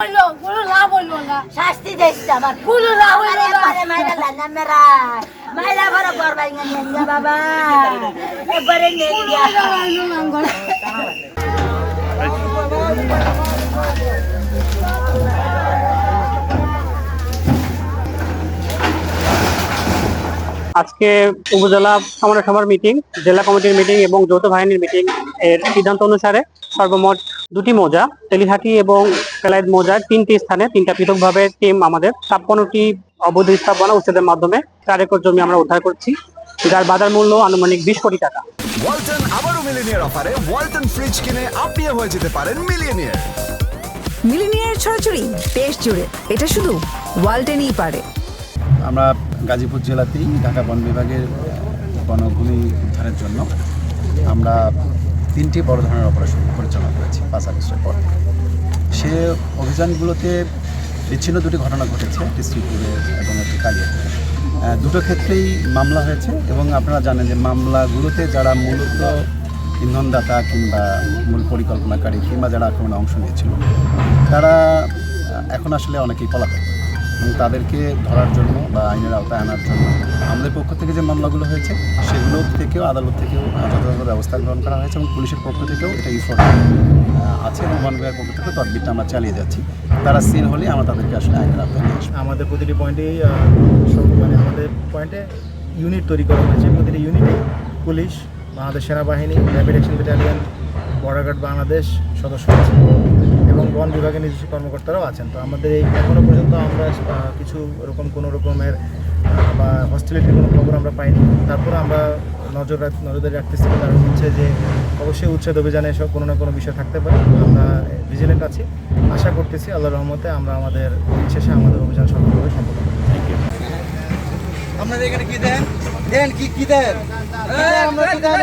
বলল কোনো লাভ হইল না। শাস্তি দিচ্ছে আমার। কোনো লাভ হইল না। এবারে মাইরা লানা মেরা। মাইরা বড় করবাই না নেঙ্গা বাবা। একবারে নেঙ্গা আজকে উপজেলা সমন্বয় সভার মিটিং জেলা কমিটির মিটিং এবং যৌথ বাহিনীর মিটিং এর সিদ্ধান্ত অনুসারে সর্বমোট দুটি মৌজা তেলিহাটি এবং কেলাইদ মৌজার তিনটি স্থানে তিনটা পৃথকভাবে টিম আমাদের ছাপ্পান্নটি অবৈধ স্থাপনা উচ্ছেদের মাধ্যমে চার একর জমি আমরা উদ্ধার করছি যার বাজার মূল্য আনুমানিক বিশ কোটি টাকা। ওয়ালটন আবারও মিলিনিয়ার অফারে ওয়ালটন ফ্রিজ কিনে আপনিও হয়ে যেতে পারেন মিলিয়নিয়ার মিলিনিয়ার ছড়াছড়ি দেশ জুড়ে এটা শুধু ওয়ালটেনই পারে। আমরা গাজীপুর জেলাতেই ঢাকা বন বিভাগের বনভূমি উদ্ধারের জন্য আমরা তিনটি বড় ধরনের অপারেশন পরিচালনা করেছি পাঁচ আগস্টের পর। সে অভিযানগুলোতে বিচ্ছিন্ন দুটি ঘটনা ঘটেছে শ্রীপুরে এবং একটি কালিয়াতে আহ, দুটো ক্ষেত্রেই মামলা হয়েছে এবং আপনারা জানেন যে মামলাগুলোতে যারা মূলত ইন্ধনদাতা কিংবা মূল পরিকল্পনাকারী কিংবা যারা আক্রমণে অংশ নিয়েছিল তারা এখন আসলে অনেকেই পলাতক। এবং তাদেরকে ধরার জন্য বা আইনের আওতায় আনার জন্য আমাদের পক্ষ থেকে যে মামলাগুলো হয়েছে সেগুলো থেকেও আদালত থেকেও যথাযথ ব্যবস্থা গ্রহণ করা হয়েছে এবং পুলিশের পক্ষ থেকেও এটা ইফোর্ট আছে এবং পক্ষ থেকে তদবিরটা আমরা চালিয়ে যাচ্ছি। তারা সিন হলে আমরা তাদেরকে আসলে আইনের নিয়ে আসব। আমাদের প্রতিটি পয়েন্টেই মানে আমাদের পয়েন্টে ইউনিট তৈরি করা হয়েছে। প্রতিটি ইউনিটে পুলিশ, বাংলাদেশ সেনাবাহিনী rapid action battalion border guard Bangladesh সদস্য আছে এবং বন বিভাগের নিজস্ব কর্মকর্তারাও আছেন। তো আমাদের এই এখনও পর্যন্ত আমরা কিছু এরকম কোনো রকমের বা হস্টিলিটির কোনো খবর আমরা পাইনি। তারপর আমরা নজর নজরদারি রাখতেছি কারণ হচ্ছে যে অবশ্যই উচ্ছেদ অভিযানে এসব কোনো না কোনো বিষয় থাকতে পারে আমরা ভিজিলেন্ট আছি আশা করতেছি আল্লাহ রহমতে আমরা আমাদের শেষে আমাদের অভিযান সফলভাবে সম্পন্ন করব এখানে কি দেন দেন কি কি দেন আমরা কি দেন